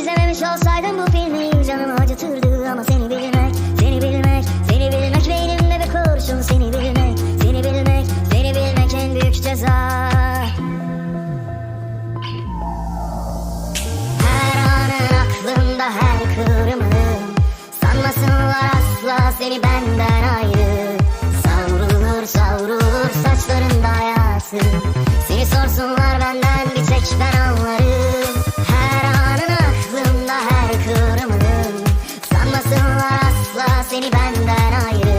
izlememiş olsaydım bu filmi Canımı acıtırdı ama seni bilmek Seni bilmek, seni bilmek Ve elimde bir kurşun seni bilmek Seni bilmek, seni bilmek en büyük ceza. Her anın aklımda her kıvrımı Sanmasınlar asla seni benden ayrı. Savrulur savrulur saçlarında hayatı Seni sorsunlar benden bir tek ben anlarım கண்டாராயிரம்